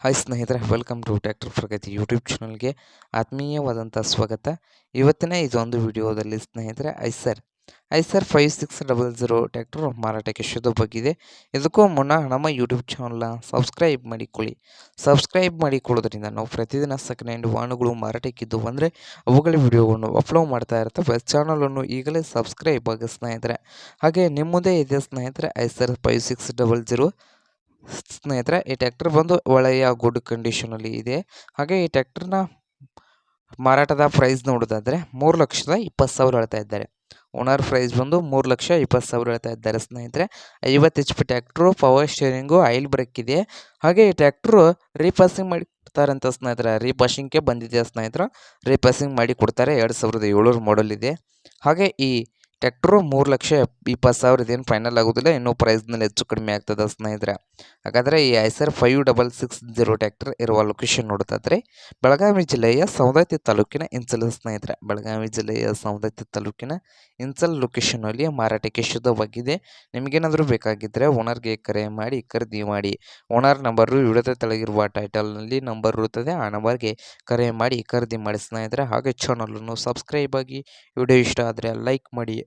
Hi ಸ್ನೇಹಿತರೆ welcome to tractor Pragati YouTube ಚಾನಲ್ಗೆ ಆತ್ಮೀಯವಾದಂಥ ಸ್ವಾಗತ. ಇವತ್ತಿನ ಇದೊಂದು ವಿಡಿಯೋದಲ್ಲಿ ಸ್ನೇಹಿತರೆ Eicher Eicher five six double zero tractor ಮಾರಾಟಕ್ಕೆ ಶುದ್ಧವಾಗಿದೆ ಇದಕ್ಕೂ ಮುನ್ನ ನಮ್ಮ ಯೂಟ್ಯೂಬ್ ಚಾನಲ್ನ ಸಬ್ಸ್ಕ್ರೈಬ್ ಮಾಡಿಕೊಳ್ಳಿ. ಸಬ್ಸ್ಕ್ರೈಬ್ ಮಾಡಿಕೊಳ್ಳೋದ್ರಿಂದ ನಾವು ಪ್ರತಿದಿನ ಸೆಕೆಂಡ್ ಹ್ಯಾಂಡ್ ವಾಹನಗಳು ಮಾರಾಟಕ್ಕಿದ್ದು ಬಂದರೆ ಅವುಗಳ ವಿಡಿಯೋವನ್ನು ಅಪ್ಲೋಡ್ ಮಾಡ್ತಾ ಇರ್ತವೆ ಚಾನಲನ್ನು ಈಗಲೇ ಸಬ್ಸ್ಕ್ರೈಬ್ ಆಗಿ ಸ್ನೇಹಿತರೆ. ಹಾಗೆ ನಿಮ್ಮದೇ ಮುಂದೆ ಇದೆ ಸ್ನೇಹಿತರೆ Eicher five six double zero ಸ್ನೇಹಿತರೆ, ಈ ಟ್ಯಾಕ್ಟರ್ ಬಂದು ಒಳ್ಳೆಯ ಗುಡ್ ಕಂಡೀಷನಲ್ಲಿ ಇದೆ. ಹಾಗೆ ಈ ಟ್ಯಾಕ್ಟರ್ನ ಮಾರಾಟದ ಪ್ರೈಸ್ ನೋಡೋದಾದರೆ ಮೂರು ಲಕ್ಷದ ಇಪ್ಪತ್ತು ಸಾವಿರ ಹೇಳ್ತಾ ಇದ್ದಾರೆ. ಓನರ್ ಪ್ರೈಸ್ ಬಂದು ಮೂರು ಲಕ್ಷ ಇಪ್ಪತ್ತು ಸಾವಿರ ಹೇಳ್ತಾ ಇದ್ದಾರೆ ಸ್ನೇಹಿತರೆ. ಐವತ್ತು H P tractor power steering oil brake ಇದೆ. ಹಾಗೆ ಈ ಟ್ಯಾಕ್ಟ್ರು ರೀಪಾಸಿಂಗ್ ಮಾಡಿ ಕೊಡ್ತಾರಂತ ಸ್ನೇಹಿತರೆ ರೀಪಾಸಿಂಗ್ಗೆ ಬಂದಿದೆ ಸ್ನೇಹಿತರೆ? ರೀಪಾಸಿಂಗ್ ಮಾಡಿ ಕೊಡ್ತಾರೆ. ಎರಡು ಸಾವಿರದ ಏಳುನೂರು ಮಾಡಲ್ ಇದೆ. ಹಾಗೆ ಈ ಟ್ಯಾಕ್ಟ್ರು ಮೂರು ಲಕ್ಷ ಇಪ್ಪತ್ತು ಸಾವಿರ ಇದೇನು ಫೈನಲ್ ಆಗೋದಿಲ್ಲ, ಇನ್ನೂ ಪ್ರೈಸ್ನಲ್ಲಿ ಹೆಚ್ಚು ಕಡಿಮೆ ಆಗ್ತದೆ ಸ್ನೇಹಿತರೆ. ಹಾಗಾದರೆ ಈ Eicher five double six zero tractor ಇರುವ ಲೊಕೇಶನ್ ನೋಡ್ತಾದ್ರೆ ಬೆಳಗಾವಿ ಜಿಲ್ಲೆಯ ಸೌದತ್ತಿ ತಾಲೂಕಿನ ಇನ್ಸಲ್ ಸ್ನೇಹಿತರೆ. ಬೆಳಗಾವಿ ಜಿಲ್ಲೆಯ ಸೌದತ್ತಿ ತಾಲೂಕಿನ ಇನ್ಸಲ್ ಲೊಕೇಶನಲ್ಲಿ ಮಾರಾಟಕ್ಕೆ ಶುದ್ಧವಾಗಿದೆ. ನಿಮಗೇನಾದರೂ ಬೇಕಾಗಿದ್ದರೆ ಓನರ್ಗೆ ಕರೆ ಮಾಡಿ, ಖರೀದಿ ಮಾಡಿ. ಓನರ್ ನಂಬರು ವಿಡಿಯೋದ ತೆಳಗಿರುವ ಟೈಟಲ್ನಲ್ಲಿ ನಂಬರ್ ಇರುತ್ತದೆ, ಆ ನಂಬರ್ಗೆ ಕರೆ ಮಾಡಿ, ಖರೀದಿ ಮಾಡಿ ಸ್ನೇಹಿತರೆ. ಹಾಗೆ ಚಾನಲನ್ನು ಸಬ್ಸ್ಕ್ರೈಬ್ ಆಗಿ ವಿಡಿಯೋ ಇಷ್ಟ ಆದರೆ ಲೈಕ್ ಮಾಡಿ.